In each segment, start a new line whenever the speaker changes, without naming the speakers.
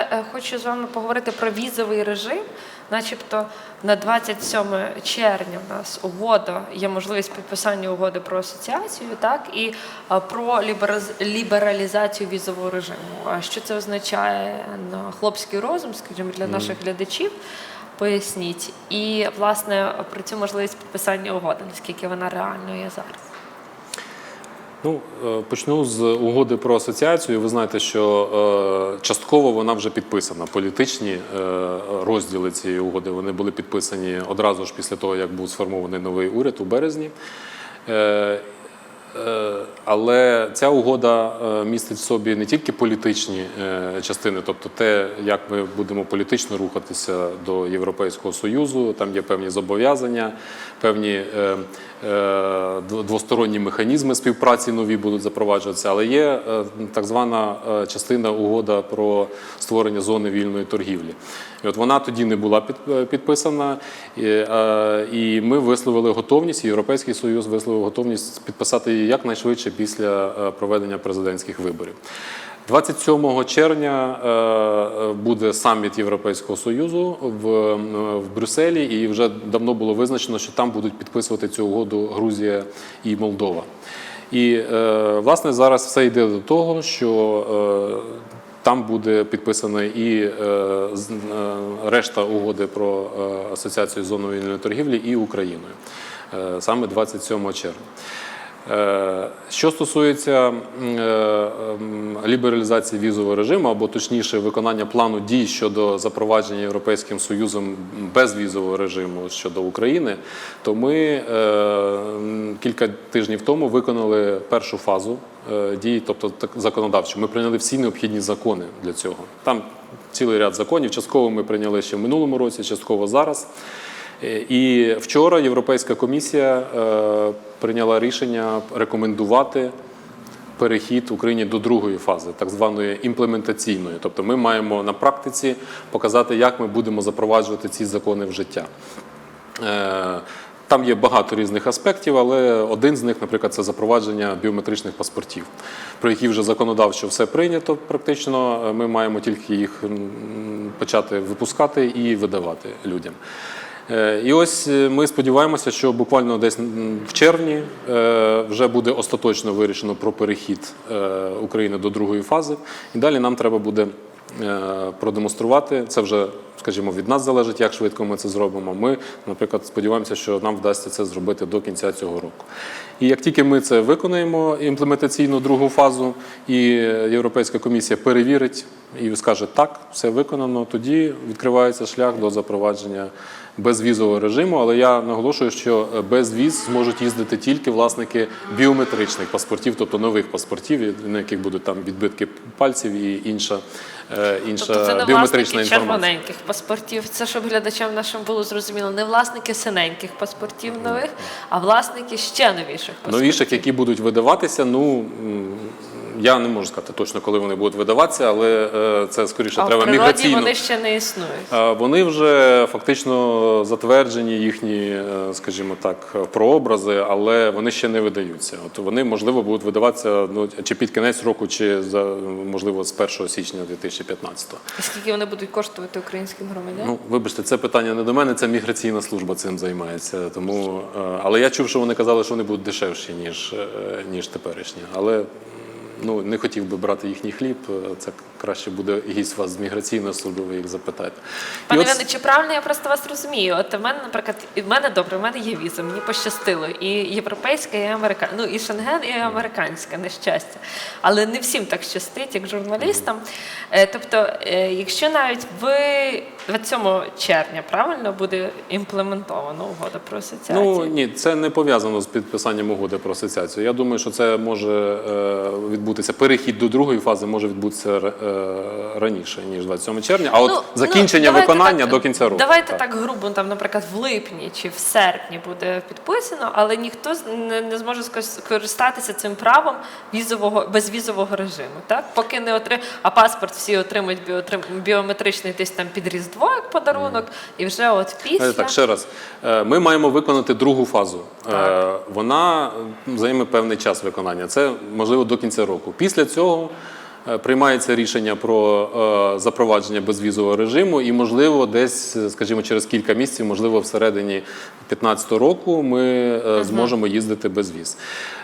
е, хочу з вами поговорити про візовий режим. Начебто на 27 червня в нас угода, є можливість підписання угоди про асоціацію, так і про лібералізацію візового режиму. А що це означає на хлопський розум, скажімо, для наших глядачів? Поясніть. І власне про цю можливість підписання угоди, наскільки вона реальною є зараз.
Ну, е, почну з угоди про асоціацію. Ви знаєте, що е, частково вона вже підписана. Політичні е, розділи цієї угоди вони були підписані одразу ж після того, як був сформований новий уряд у березні. Але ця угода е, містить в собі не тільки політичні е, частини, тобто те, як ми будемо політично рухатися до Європейського Союзу, там є певні зобов'язання, певні е, дв- двосторонні механізми співпраці нові будуть запроваджуватися, але є так звана частина угода про створення зони вільної торгівлі. І от вона тоді не була під- підписана, і, ми висловили готовність, Європейський Союз висловив готовність підписати її якнайшвидше після е, проведення президентських виборів. 27 червня е, е, буде саміт Європейського Союзу в, в Брюсселі, і вже давно було визначено, що там будуть підписувати цю угоду Грузія і Молдова. І власне зараз все йде до того, що там буде підписана і решта угоди про асоціацію з зоною вільної торгівлі і Україною саме 27 червня. Е, Що стосується е, лібералізації візового режиму, або точніше виконання плану дій щодо запровадження Європейським Союзом безвізового режиму щодо України, то ми е, кілька тижнів тому виконали першу фазу дій, тобто законодавчу. Ми прийняли всі необхідні закони для цього. Там цілий ряд законів. Частково ми прийняли ще в минулому році, частково зараз. І вчора Європейська комісія прийняла рішення рекомендувати перехід Україні до другої фази, так званої імплементаційної. Тобто ми маємо на практиці показати, як ми будемо запроваджувати ці закони в життя. Е, Там є багато різних аспектів, але один з них, наприклад, це запровадження біометричних паспортів, про які вже законодавчо все прийнято. Практично ми маємо тільки їх почати випускати і видавати людям. Е, І ось е, ми сподіваємося, що буквально десь в червні е, вже буде остаточно вирішено про перехід України до другої фази. І далі нам треба буде продемонструвати. Це вже, скажімо, від нас залежить, як швидко ми це зробимо. Ми, наприклад, сподіваємося, що нам вдасться це зробити до кінця цього року. І як тільки ми це виконаємо, імплементаційну другу фазу, і Європейська комісія перевірить і скаже, так, все виконано, тоді відкривається шлях до запровадження безвізового режиму. Але я наголошую, що без віз зможуть їздити тільки власники біометричних паспортів, тобто нових паспортів, на яких будуть там відбитки пальців і інша, е, інша
Тобто це
біометрична інформація.
Паспортів. Це щоб глядачам нашим було зрозуміло. Не власники синеньких паспортів нових, а власники ще новіших паспортів.
Новіших, які будуть видаватися, ну я не можу сказати точно, коли вони будуть видаватися, але е, це скоріше
а
треба
в
міграційно.
вони ще не існують.
Е, Вони вже фактично затверджені, їхні, е, скажімо так, прообрази, але вони ще не видаються. От вони можливо будуть видаватися ну чи під кінець року, чи за можливо з 1 січня 2015-го.
І скільки вони будуть коштувати українським громадянам?
Ну, вибачте, це питання не до мене, це міграційна служба цим займається. Тому, але я чув, що вони казали, що вони будуть дешевші, ніж, ніж теперішні. Але ну, не хотів би брати їхній хліб. е, Це краще буде гість вас з міграційної служби, ви їх запитаєте.
Пане
от-
Іване, чи правильно я просто вас розумію? От в мене, наприклад, і в мене добре, в мене є віза, мені пощастило. І європейська, і американська, ну і Шенген, і американська, на щастя. Але не всім так щастить, як журналістам. Е, Тобто, е, якщо навіть в 27 червня правильно буде імплементована угода про асоціацію.
Ну ні, це не пов'язано з підписанням угоди про асоціацію. Я думаю, що це може е, відбутися. Перехід до другої фази може відбутися раніше ніж 27 червня. А от
Ну,
закінчення
ну,
виконання
так-
до кінця року.
Давайте так. грубо, там, наприклад, в липні чи в серпні буде підписано, але ніхто не, не зможе скористатися цим правом візового безвізового режиму. Так, поки не отри... а паспорт всі отримують біотрим- біометричний десь там під різдво як подарунок, і вже от після
Так, ще раз. Е, Ми маємо виконати другу фазу. Е, Вона займе певний час виконання. Це можливо до кінця року. Після цього е, приймається рішення про е, запровадження безвізового режиму, і можливо, десь, е, скажімо, через кілька місяців, можливо, всередині 2015 року ми е, зможемо їздити без віз.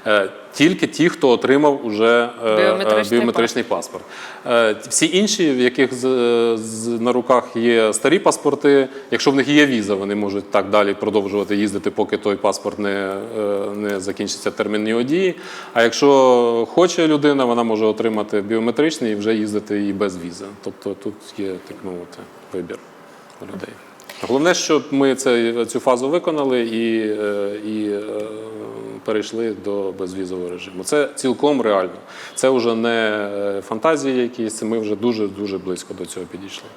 Е, Тільки ті, хто отримав уже е,
Біометричний
біометричний паспорт. Е, Всі інші, в яких на руках є старі паспорти, якщо в них є віза, вони можуть так далі продовжувати їздити, поки той паспорт не, е, не закінчиться термін його дії. А якщо хоче людина, вона може отримати біометричний і вже їздити і без візи. Тобто тут є так мовити вибір у людей. Головне, щоб ми це, цю фазу виконали і, е, і е, перейшли до безвізового режиму. Це цілком реально. Це вже не е, фантазії якісь, ми вже дуже дуже близько до цього підійшли.